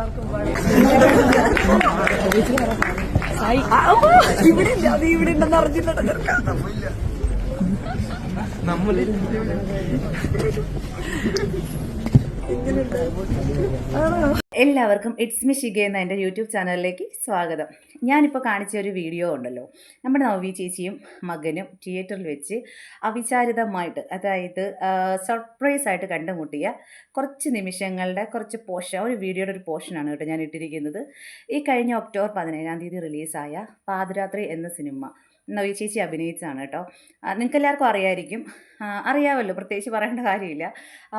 എല്ലാവർക്കും ഇവിടെ ഇല്ല അത് ഇവിടെ ഉണ്ടെന്ന് അറിഞ്ഞിട്ടുണ്ട് ചെറുക്കാൻ നമ്മൾ എല്ലാവർക്കും ഇറ്റ്സ് മി ഷിഗ എന്ന എന്റെ യൂട്യൂബ് ചാനലിലേക്ക് സ്വാഗതം. ഞാനിപ്പോൾ കാണിച്ച ഒരു വീഡിയോ ഉണ്ടല്ലോ. നമ്മുടെ നവി ചേച്ചിയും മകനും തിയേറ്ററിൽ വെച്ച് അവിചാരിതമായിട്ട് അതായത് സർപ്രൈസ് ആയിട്ട് കണ്ടുമുട്ടിയ കുറച്ച് നിമിഷങ്ങളുടെ കുറച്ച് പോർഷൻ ഒരു വീഡിയോയുടെ ഒരു പോർഷനാണ് കേട്ടോ ഞാൻ ഇട്ടിരിക്കുന്നത്. ഈ കഴിഞ്ഞ ഒക്ടോബർ പതിനേഴാം തീയതി റിലീസായ പാതിരാത്രി എന്ന സിനിമ. നവ്യ ചേച്ചി അഭിനയിച്ചതാണ് കേട്ടോ. നിങ്ങൾക്ക് എല്ലാവർക്കും അറിയായിരിക്കും. അറിയാമല്ലോ പ്രത്യേകിച്ച് പറയേണ്ട കാര്യമില്ല.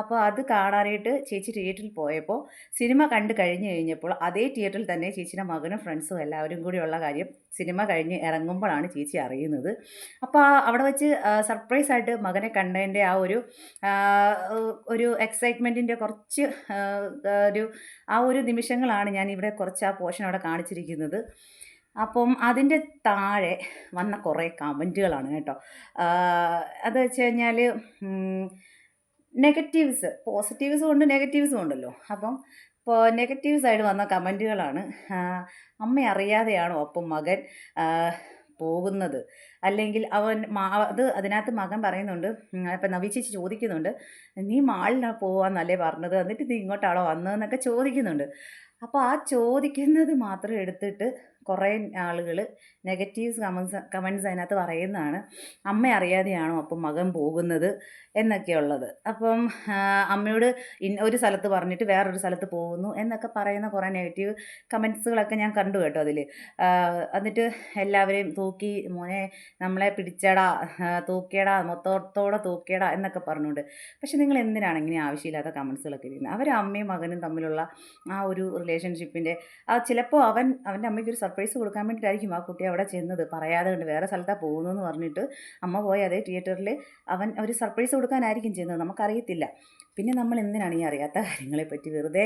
അപ്പോൾ അത് കാണാനായിട്ട് ചേച്ചി തിയേറ്ററിൽ പോയപ്പോൾ സിനിമ കണ്ട് കഴിഞ്ഞ് കഴിഞ്ഞപ്പോൾ അതേ തിയേറ്ററിൽ തന്നെ ചേച്ചിയുടെ മകനും ഫ്രണ്ട്സും എല്ലാവരും കൂടിയുള്ള കാര്യം സിനിമ കഴിഞ്ഞ് ഇറങ്ങുമ്പോഴാണ് ചേച്ചി അറിയുന്നത്. അപ്പോൾ അവിടെ വെച്ച് സർപ്രൈസ് ആയിട്ട് മകനെ കണ്ടതിന്റെ ആ ഒരു ഒരു എക്സൈറ്റ്മെന്റിന്റെ കുറച്ച് ഒരു ആ ഒരു നിമിഷങ്ങളാണ് ഞാൻ ഇവിടെ കുറച്ച് ആ പോർഷൻ അവിടെ കാണിച്ചിരിക്കുന്നത്. അപ്പം അതിന്റെ താഴെ വന്ന കുറേ കമന്റുകളാണ് കേട്ടോ. അത് വെച്ച് കഴിഞ്ഞാൽ നെഗറ്റീവ്സ് പോസിറ്റീവ്സും ഉണ്ട് നെഗറ്റീവ്സും ഉണ്ടല്ലോ. അപ്പം ഇപ്പോൾ നെഗറ്റീവ് സൈഡ് വന്ന കമന്റുകളാണ് അമ്മ അറിയാതെയാണോ അപ്പം മകൻ പോകുന്നത്? അല്ലെങ്കിൽ അവൻ അത് അതിനകത്ത് മകൻ പറയുന്നുണ്ട് ഇപ്പം നവി ചേച്ചി ചോദിക്കുന്നുണ്ട് നീ മാളിലാണ് പോവാന്നല്ലേ പറഞ്ഞത്? എന്നിട്ട് നീ ഇങ്ങോട്ടാണോ വന്നതെന്നൊക്കെ ചോദിക്കുന്നുണ്ട്. അപ്പോൾ ആ ചോദിക്കുന്നത് മാത്രം എടുത്തിട്ട് കുറേ ആളുകൾ നെഗറ്റീവ്സ് കമൻസ് കമൻസ് അതിനകത്ത് പറയുന്നതാണ് അമ്മ അറിയാതെയാണോ അപ്പം മകൻ പോകുന്നത്? എന്നൊക്കെയുള്ളത്. അപ്പം അമ്മയോട് ഒരു സ്ഥലത്ത് പറഞ്ഞിട്ട് വേറൊരു സ്ഥലത്ത് പോകുന്നു എന്നൊക്കെ പറയുന്ന കുറേ നെഗറ്റീവ് കമൻസുകളൊക്കെ ഞാൻ കണ്ടു കേട്ടോ അതിൽ. എന്നിട്ട് എല്ലാവരെയും തൂക്കി മോനെ നമ്മളെ പിടിച്ചടാ തൂക്കിയടാ മൊത്തത്തോടെ തൂക്കിയടാ എന്നൊക്കെ പറഞ്ഞുകൊണ്ട്. പക്ഷെ നിങ്ങൾ എന്തിനാണ് ഇങ്ങനെ ആവശ്യമില്ലാത്ത കമൻസുകളൊക്കെ ഇരിക്കുന്നത് അവർ അമ്മയും മകനും തമ്മിലുള്ള ആ ഒരു റിലേഷൻഷിപ്പിന്റെ ചിലപ്പോൾ അവൻ അവന്റെ അമ്മയ്ക്ക് ഒരു സർപ്രൈസ് കൊടുക്കാൻ വേണ്ടിയിട്ടായിരിക്കും ആ കുട്ടി അവിടെ ചെന്നത്. പറയാതെ കണ്ട് വേറെ സ്ഥലത്താണ് പോകുന്നതെന്ന് പറഞ്ഞിട്ട് അമ്മ പോയി അതേ തിയേറ്ററിൽ അവൻ ഒരു സർപ്രൈസ് കൊടുക്കാനായിരിക്കും ചെയ്യുന്നത് നമുക്കറിയത്തില്ല. പിന്നെ നമ്മൾ എന്തിനാണ് ഈ അറിയാത്ത കാര്യങ്ങളെപ്പറ്റി വെറുതെ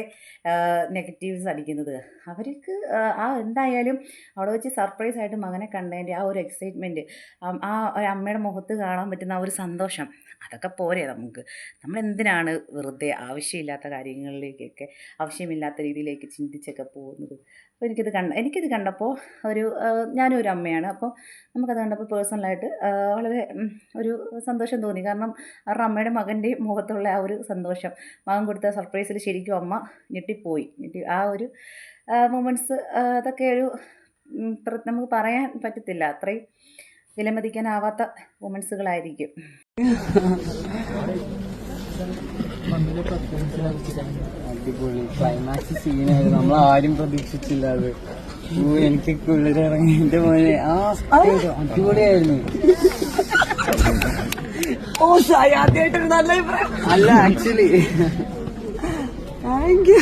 നെഗറ്റീവ്സ് അടിക്കുന്നത്? അവർക്ക് ആ, എന്തായാലും അവിടെ വെച്ച് സർപ്രൈസ് ആയിട്ട് മകനെ കണ്ടതിന്റെ ആ ഒരു എക്സൈറ്റ്മെന്റ് ആ ഒരു അമ്മയുടെ മുഖത്ത് കാണാൻ പറ്റുന്ന ആ ഒരു സന്തോഷം അതൊക്കെ പോരെ നമുക്ക്. നമ്മൾ എന്തിനാണ് വെറുതെ ആവശ്യമില്ലാത്ത കാര്യങ്ങളിലേക്കൊക്കെ ആവശ്യമില്ലാത്ത രീതിയിലേക്ക് ചിന്തിച്ചൊക്കെ പോകുന്നത്? അപ്പോൾ എനിക്കിത് കണ്ട എനിക്കിത് കണ്ടപ്പോൾ ഒരു ആ, ഞാനും ഒരു അമ്മയാണ്. അപ്പോൾ നമുക്കത് കണ്ടപ്പോൾ പേഴ്സണലായിട്ട് വളരെ ഒരു സന്തോഷം തോന്നി. കാരണം അവരുടെ അമ്മയുടെ മകന്റെ മുഖത്തുള്ള ആ ഒരു സന്തോഷം മകൻ കൊടുത്ത സർപ്രൈസിൽ ശരിക്കും അമ്മ ഞെട്ടിപ്പോയി. ഞെട്ടി ആ ഒരു മൊമെന്റ്സ് അതൊക്കെ ഒരു നമുക്ക് പറയാൻ പറ്റത്തില്ല. അത്രയും വിലമതിക്കാനാവാത്ത മൊമെൻസുകളായിരിക്കും അടിപൊളി ക്ലൈമാക്സ് സീനായിരുന്നു നമ്മൾ ആരും പ്രതീക്ഷിച്ചില്ല അത്. എനിക്ക് കുളിരിറങ്ങി. എന്റെ മോനെ ആ അടിപൊളിയായിരുന്നു. ഓ സായി ആദ്യമായിട്ടൊരു നല്ല അഭിപ്രായം. അല്ല ആക്ച്വലി താങ്ക് യു